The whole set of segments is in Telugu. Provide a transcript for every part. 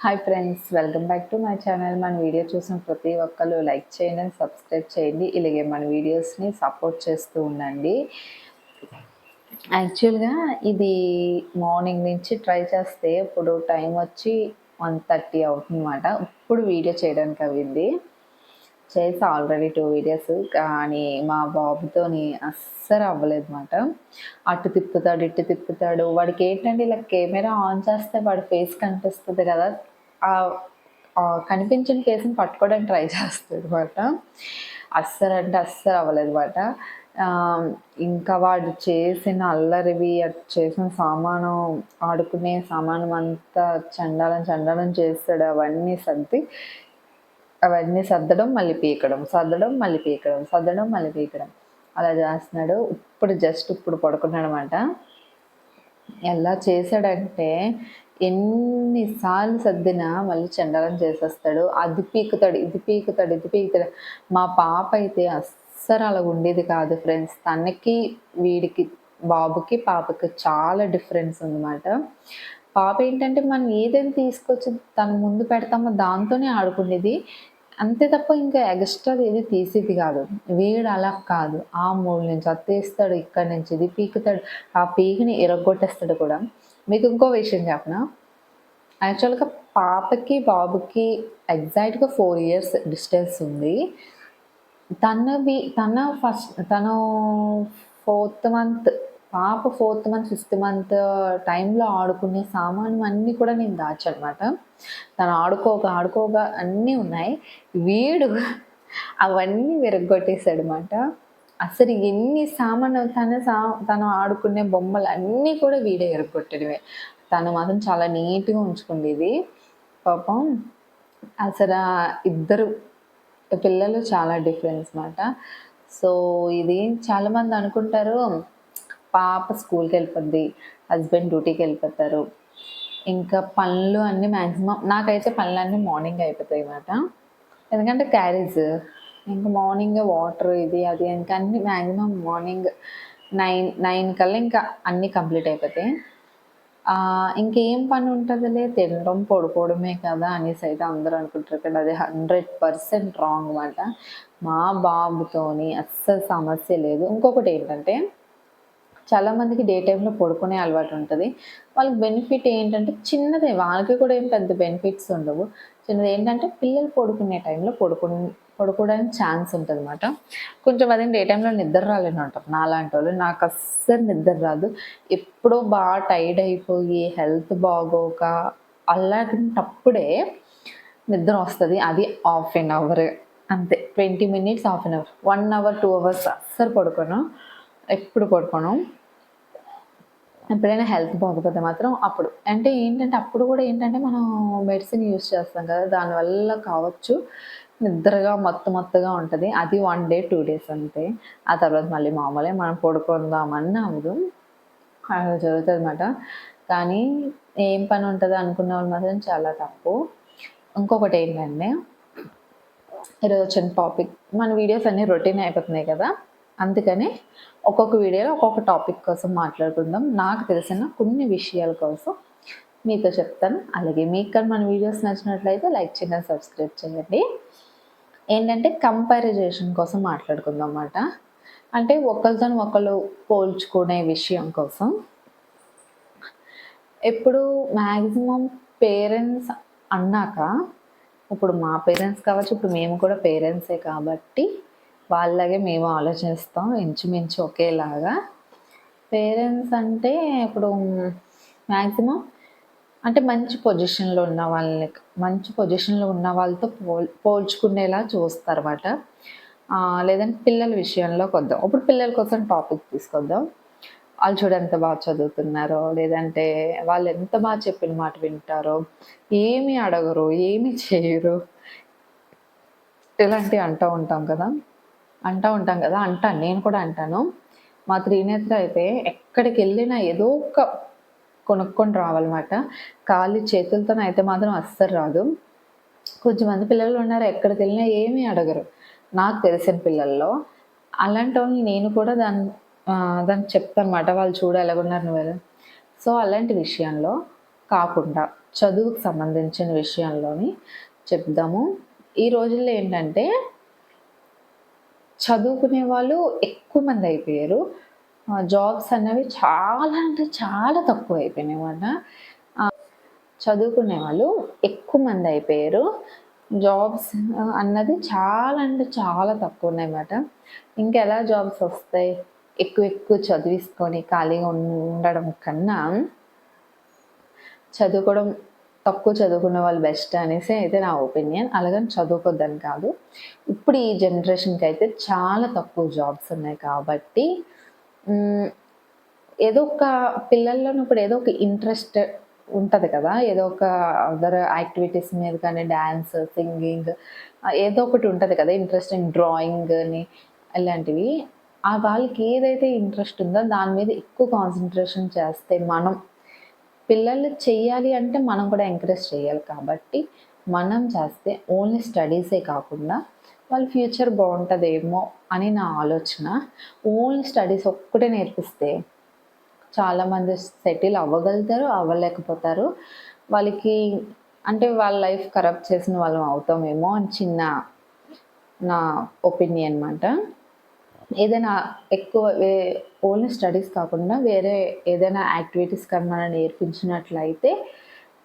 Hi friends welcome back to my channel మన వీడియో చూసిన ప్రతి ఒక్కరు లైక్ చేయండి సబ్స్క్రైబ్ చేయండి. ఇలాగే మన వీడియోస్ని సపోర్ట్ చేస్తూ ఉండండి. యాక్చువల్గా ఇది మార్నింగ్ నుంచి ట్రై చేస్తే ఇప్పుడు టైం వచ్చి వన్ థర్టీ అవుతుందన్నమాట. ఇప్పుడు వీడియో చేయడానికి అవింది చేసి ఆల్రెడీ టూ వీడియోస్ కానీ మా బాబుతోని అస్సలు అవ్వలేదు అనమాట అటు తిప్పుతాడు ఇటు తిప్పుతాడు. వాడికి ఏంటంటే ఇలా కెమెరా ఆన్ చేస్తే వాడి ఫేస్ కనిపిస్తుంది కదా కనిపించిన ఫేస్ని పట్టుకోవడానికి ట్రై చేస్తాడు అనమాట అస్సలు అంటే అస్సలు అవ్వలేదు అనమాట ఇంకా వాడు చేసిన అల్లరివి చేసిన సామాను ఆడుకునే సామానం అంతా చండాలం చండాలం చేస్తాడు అవన్నీ సర్ది అవన్నీ సర్దడం మళ్ళీ పీకడం సర్దడం మళ్ళీ పీకడం సర్దడం మళ్ళీ పీకడం. అలా చేస్తున్నాడు. ఇప్పుడు జస్ట్ ఇప్పుడు పడుకున్నాడు అనమాట ఎలా చేశాడంటే ఎన్నిసార్లు సర్దినా మళ్ళీ చండాలం చేసేస్తాడు. అది పీకుతాడు ఇది పీకుతాడు ఇది పీకుతాడు. మా పాప అయితే అస్సలు అలా ఉండేది కాదు ఫ్రెండ్స్. తనకి వీడికి బాబుకి పాపకి చాలా డిఫరెన్స్ ఉందన్నమాట. పాప ఏంటంటే మనం ఏదైనా తీసుకొచ్చి తన ముందు పెడతామో దాంతోనే ఆడుకునేది. అంతే తప్ప ఇంకా ఎక్స్ట్రా ఏది తీసేది కాదు. వీడు అలా కాదు. ఆ మూడు నుంచి అత్తేస్తాడు ఇక్కడ నుంచి ఇది పీకుతాడు ఆ పీకిని ఇరగొట్టేస్తాడు కూడా. మీకు ఇంకో విషయం చెప్పనా? యాక్చువల్గా పాపకి బాబుకి ఎగ్జాక్ట్గా ఫోర్ ఇయర్స్ డిస్టెన్స్ ఉంది. తనవి తన ఫస్ట్ తను ఫోర్త్ మంత్ పాప ఫోర్త్ మంత్ ఫిఫ్త్ మంత్ టైంలో ఆడుకునే సామాను అన్నీ కూడా నేను దాచనమాట. తను ఆడుకోక ఆడుకోక అన్నీ ఉన్నాయి. వీడు అవన్నీ విరగొట్టేశాడు అనమాట అసలు ఎన్ని సామాను తన సా తను ఆడుకునే బొమ్మలు అన్నీ కూడా వీడే ఎరగొట్టడమే తను మాత్రం చాలా నీట్గా ఉంచుకుండేది. పాపం అసలు ఇద్దరు పిల్లలు చాలా డిఫరెన్స్ అనమాట సో ఇది చాలామంది అనుకుంటారు పాప స్కూల్కి వెళ్ళిపోద్ది హస్బెండ్ డ్యూటీకి వెళ్ళిపోతారు. ఇంకా పనులు అన్నీ మ్యాక్సిమం నాకైతే పనులు అన్నీ మార్నింగ్ అయిపోతాయి అన్నమాట. ఎందుకంటే క్యారేజ్ ఇంకా మార్నింగ్ వాటర్ ఇది అది ఇంకా అన్ని మ్యాక్సిమం మార్నింగ్ నైన్ నైన్ కల్లా ఇంకా అన్నీ కంప్లీట్ అయిపోతాయి. ఇంకేం పని ఉంటుందిలే తినడం పడుకోవడమే కదా అనేసి అయితే అందరూ అనుకుంటారు. కదా అది హండ్రెడ్ పర్సెంట్ రాంగ్ అనమాట మా బాబుతోని అస్సలు సమస్య లేదు. ఇంకొకటి ఏంటంటే చాలామందికి డే టైంలో పడుకునే అలవాటు ఉంటుంది. వాళ్ళకి బెనిఫిట్ ఏంటంటే చిన్నదే వాళ్ళకి కూడా ఏం పెద్ద బెనిఫిట్స్ ఉండవు. చిన్నది ఏంటంటే పిల్లలు పడుకునే టైంలో పడుకు పడుకోవడానికి ఛాన్స్ ఉంటుంది అనమాట కొంచెం అదే డే టైంలో నిద్ర రాలేని ఉంటారు. నాలాంటి వాళ్ళు నాకు అస్సలు నిద్ర రాదు. ఎప్పుడో బాగా టైర్డ్ అయిపోయి హెల్త్ బాగోక అలాంటప్పుడే నిద్ర వస్తుంది. అది హాఫ్ అన్ అవర్ అంతే. Twenty minutes half an hour one hour two hours అస్సలు పడుకోను. ఎప్పుడు పడుకోను. ఎప్పుడైనా హెల్త్ బాగోపోతే మాత్రం అప్పుడు. అంటే ఏంటంటే అప్పుడు కూడా ఏంటంటే మనం మెడిసిన్ యూస్ చేస్తాం కదా దానివల్ల కావచ్చు. నిద్రగా మత్తు మత్తుగా ఉంటుంది. అది వన్ డే టూ డేస్ అంతే. ఆ తర్వాత మళ్ళీ మామూలే మనం పడుకుందామని అవ్వదు అలా జరుగుతుంది అనమాట కానీ ఏం పని ఉంటుంది అనుకున్న వాళ్ళు మాత్రం చాలా తప్పు. ఇంకొకటి ఏంటంటే ఈరోజు వచ్చిన టాపిక్ మన వీడియోస్ అన్నీ రొటీన్ అయిపోతున్నాయి కదా. అందుకని ఒక్కొక్క వీడియోలో ఒక్కొక్క టాపిక్ కోసం మాట్లాడుకుందాం. నాకు తెలిసిన కొన్ని విషయాల కోసం మీతో చెప్తాను. అలాగే మీకు కానీ మన వీడియోస్ నచ్చినట్లయితే లైక్ చేయండి సబ్స్క్రైబ్ చేయండి. ఏంటంటే కంపారిజేషన్ కోసం మాట్లాడుకుందాం అన్నమాట. అంటే ఒకరితో ఒకళ్ళు పోల్చుకునే విషయం కోసం. ఇప్పుడు మ్యాక్సిమం పేరెంట్స్ అన్నాక ఇప్పుడు మా పేరెంట్స్ కావచ్చు ఇప్పుడు మేము కూడా పేరెంట్సే కాబట్టి వాళ్ళలాగే మేము ఆలోచిస్తాం ఇంచుమించు ఒకేలాగా. పేరెంట్స్ అంటే ఇప్పుడు మ్యాక్సిమం అంటే మంచి పొజిషన్లో ఉన్న వాళ్ళని మంచి పొజిషన్లో ఉన్న వాళ్ళతో పోల్ పోల్చుకునేలా చూస్తారన్నమాట. లేదంటే పిల్లల విషయంలో కొద్దాం. ఇప్పుడు పిల్లల కోసం టాపిక్ తీసుకొద్దాం. వాళ్ళు చూడంత బాగా చదువుతున్నారో లేదంటే వాళ్ళు ఎంత బాగా చెప్పిన మాట వింటారో ఏమి అడగరు ఏమి చేయరు ఇలాంటివి అంటూ ఉంటాం కదా. అంటూ ఉంటాం కదా అంటాను నేను కూడా అంటాను. మా త్రినేత్ర అయితే ఎక్కడికి వెళ్ళినా ఏదో ఒక కొనుక్కొని రావాలన్నమాట. ఖాళీ చేతులతో అయితే మాత్రం అస్సలు రాదు. కొంచెంమంది పిల్లలు ఉన్నారు ఎక్కడికి వెళ్ళినా ఏమీ అడగరు. నాకు తెలిసిన పిల్లల్లో. అలాంటి వాళ్ళని నేను కూడా దాన్ని దాన్ని చెప్తాను అనమాట వాళ్ళు చూడ ఎలాగున్నారు నువ్వు సో అలాంటి విషయంలో కాకుండా చదువుకు సంబంధించిన విషయంలోని చెప్దాము. ఈ రోజుల్లో ఏంటంటే చదువుకునే వాళ్ళు ఎక్కువ మంది అయిపోయారు. జాబ్స్ అనేవి చాలా అంటే చాలా తక్కువ అయిపోయినాయి అన్నమాట చదువుకునే వాళ్ళు ఎక్కువ మంది అయిపోయారు. జాబ్స్ అన్నది చాలా అంటే చాలా తక్కువ ఉన్నాయన్నమాట ఇంకెలా జాబ్స్ వస్తాయి? ఎక్కువ ఎక్కువ చదివిసుకొని ఖాళీగా ఉండడం కన్నా చదువుకోవడం తక్కువ చదువుకున్న వాళ్ళు బెస్ట్ అనేసి అయితే నా ఒపీనియన్ అలాగని చదువుకోద్దని కాదు. ఇప్పుడు ఈ జనరేషన్కి అయితే చాలా తక్కువ జాబ్స్ ఉన్నాయి కాబట్టి ఏదో ఒక పిల్లల్లోనూ ఇప్పుడు ఏదో ఒక ఇంట్రెస్ట్ ఉంటుంది కదా. ఏదో ఒక అదర్ యాక్టివిటీస్ మీద కానీ డ్యాన్స్ సింగింగ్ ఏదో ఒకటి ఉంటుంది కదా. ఇంట్రెస్టింగ్ డ్రాయింగ్ అని ఇలాంటివి. ఆ వాళ్ళకి ఏదైతే ఇంట్రెస్ట్ ఉందో దాని మీద ఎక్కువ కాన్సన్ట్రేషన్ చేస్తే మనం పిల్లలు చెయ్యాలి అంటే మనం కూడా ఎంకరేజ్ చేయాలి కాబట్టి మనం చేస్తే ఓన్లీ స్టడీసే కాకుండా వాళ్ళ ఫ్యూచర్ బాగుంటుందేమో అని నా ఆలోచన. ఓన్లీ స్టడీస్ ఒక్కటే నేర్పిస్తే చాలామంది సెటిల్ అవ్వగలుగుతారు అవ్వలేకపోతారు. వాళ్ళకి అంటే వాళ్ళ లైఫ్ కరప్ట్ చేసిన వాళ్ళం అవుతామేమో అని చిన్న నా ఒపీనియన్ అనమాట ఏదైనా ఎక్కువ వే ఓన్లీ స్టడీస్ కాకుండా వేరే ఏదైనా యాక్టివిటీస్ కానీ మనం నేర్పించినట్లయితే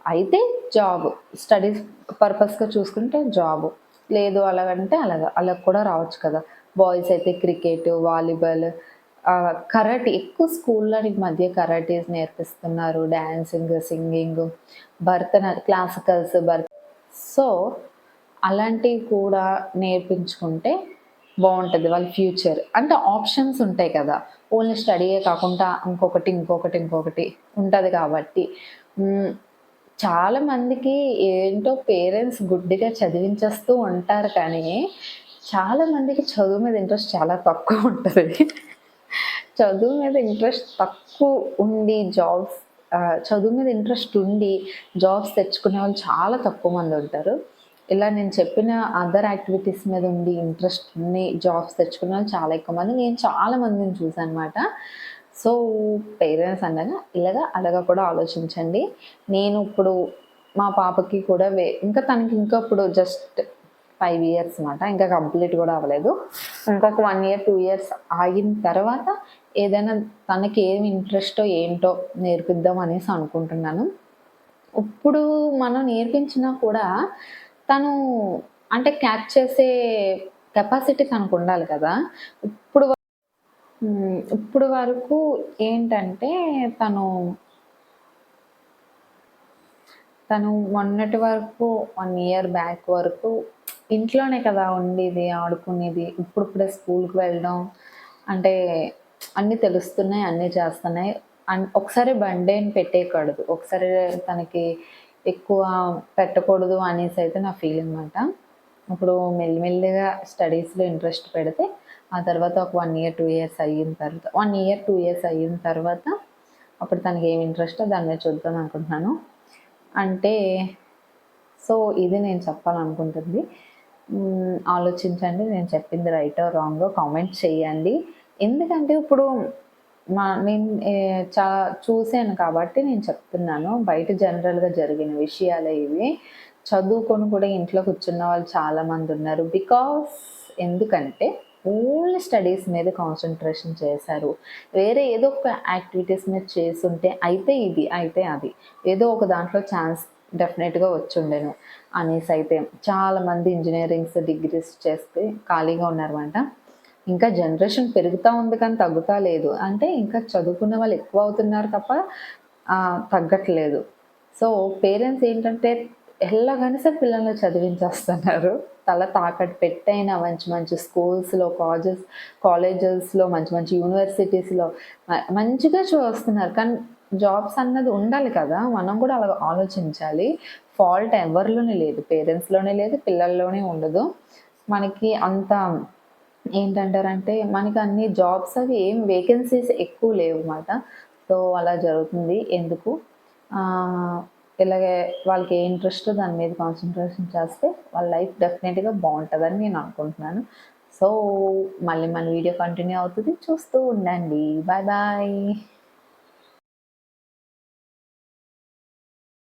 అయితే జాబ్. స్టడీస్ పర్పస్గా చూసుకుంటే జాబ్. లేదు అలాగంటే అలాగ అలా కూడా రావచ్చు కదా. బాయ్స్ అయితే క్రికెట్ వాలీబాల్ కరాటే ఎక్కువ స్కూల్లో నీకు మధ్య కరాటీస్ నేర్పిస్తున్నారు. డ్యాన్సింగ్ సింగింగ్ భర్తన క్లాసికల్స్ భరత. సో అలాంటివి కూడా నేర్పించుకుంటే బాగుంటుంది వాళ్ళ ఫ్యూచర్. అంటే ఆప్షన్స్ ఉంటాయి కదా. ఓన్లీ స్టడీయే కాకుండా ఇంకొకటి ఇంకొకటి ఇంకొకటి ఉంటుంది కాబట్టి. చాలా మందికి ఏంటో పేరెంట్స్ గుడ్డిగా చదివించేస్తూ ఉంటారు కానీ చాలా మందికి చదువు మీద ఇంట్రెస్ట్ చాలా తక్కువ ఉంటుంది. చదువు మీద ఇంట్రెస్ట్ తక్కువ ఉండి జాబ్స్ చదువు మీద ఇంట్రెస్ట్ ఉండి జాబ్స్ తెచ్చుకునే వాళ్ళు చాలా తక్కువ మంది ఉంటారు. ఇలా నేను చెప్పిన అదర్ యాక్టివిటీస్ మీద ఉండి ఇంట్రెస్ట్ ఉండి జాబ్స్ తెచ్చుకున్న వాళ్ళు చాలా ఎక్కువ మంది. నేను చాలా మందిని చూసాను అనమాట సో పేరెంట్స్ అనగా ఇలాగా అలాగా కూడా ఆలోచించండి. నేను ఇప్పుడు మా పాపకి కూడా వే ఇంకా తనకి ఇంకా ఇప్పుడు జస్ట్ ఫైవ్ ఇయర్స్ అనమాట ఇంకా కంప్లీట్ కూడా అవ్వలేదు. ఇంకొక వన్ ఇయర్ టూ ఇయర్స్ ఆగిన తర్వాత ఏదైనా తనకి ఏమి ఇంట్రెస్టో ఏంటో నేర్పిద్దాం అనేసి అనుకుంటున్నాను. ఇప్పుడు మనం నేర్పించినా కూడా తను అంటే క్యాచ్ చేసే కెపాసిటీ తనకు ఉండాలి కదా. ఇప్పుడు ఇప్పుడు వరకు ఏంటంటే తను తను మొన్నటి వరకు వన్ ఇయర్ బ్యాక్ వరకు ఇంట్లోనే కదా ఉండేది ఆడుకునేది. ఇప్పుడిప్పుడే స్కూల్కి వెళ్ళడం అంటే అన్నీ తెలుస్తున్నాయి అన్నీ చేస్తున్నాయి. అండ్ ఒకసారి బండేని పెట్టేయకూడదు. ఒకసారి తనకి ఎక్కువ పెట్టకూడదు అనేసి అయితే నా ఫీలింగ్ అనమాట ఇప్పుడు మెల్లిమెల్లిగా స్టడీస్లో ఇంట్రెస్ట్ పెడితే ఆ తర్వాత ఒక వన్ ఇయర్ టూ ఇయర్స్ అయిన తర్వాత వన్ ఇయర్ టూ ఇయర్స్ అయిన తర్వాత అప్పుడు తనకి ఏమి ఇంట్రెస్టో దాని మీద చూద్దాం అనుకుంటున్నాను. అంటే సో ఇది నేను చెప్పాలనుకుంటుంది. ఆలోచించండి నేను చెప్పింది రైటో రాంగో కామెంట్ చేయండి. ఎందుకంటే ఇప్పుడు మా నేను చా చూశాను కాబట్టి నేను చెప్తున్నాను. బయట జనరల్గా జరిగిన విషయాలే ఇవి. చదువుకొని కూడా ఇంట్లో కూర్చున్న వాళ్ళు చాలామంది ఉన్నారు. బికాస్ ఎందుకంటే ఓన్లీ స్టడీస్ మీద కాన్సన్ట్రేషన్ చేశారు. వేరే ఏదో ఒక యాక్టివిటీస్ మీద చేస్తుంటే అయితే ఇది అయితే అది. ఏదో ఒక దాంట్లో ఛాన్స్ డెఫినెట్గా వచ్చుండెను అనేసి అయితే చాలామంది ఇంజనీరింగ్స్ డిగ్రీస్ చేస్తే ఖాళీగా ఉన్నారన్నమాట. ఇంకా జనరేషన్ పెరుగుతూ ఉంది కానీ తగ్గుతా లేదు. అంటే ఇంకా చదువుకున్న వాళ్ళు ఎక్కువ అవుతున్నారు తప్ప తగ్గట్లేదు. సో పేరెంట్స్ ఏంటంటే ఎల్లగానే సరే పిల్లల్ని చదివించేస్తున్నారు. తల తాకట్టు పెట్టైనా మంచి మంచి స్కూల్స్లో కాలేజెస్ కాలేజెస్లో మంచి మంచి యూనివర్సిటీస్లో మంచిగా చూస్తున్నారు కానీ జాబ్స్ అన్నది ఉండాలి కదా. మనం కూడా అలా ఆలోచించాలి. ఫాల్ట్ ఎవరిలోనే లేదు. పేరెంట్స్లోనే లేదు పిల్లల్లోనే ఉండదు. మనకి అంత ఏంటంటారంటే మనకి అన్ని జాబ్స్ అవి ఏం వేకెన్సీస్ ఎక్కువ లేవు అన్నమాట. సో అలా జరుగుతుంది. ఎందుకు? ఇలాగే వాళ్ళకి ఏ ఇంట్రెస్ట్ దాని మీద కాన్సన్ట్రేషన్ చేస్తే వాళ్ళ లైఫ్ డెఫినెట్గా బాగుంటుందని నేను అనుకుంటున్నాను. సో మళ్ళీ మన వీడియో కంటిన్యూ అవుతుంది. చూస్తూ ఉండండి. Bye bye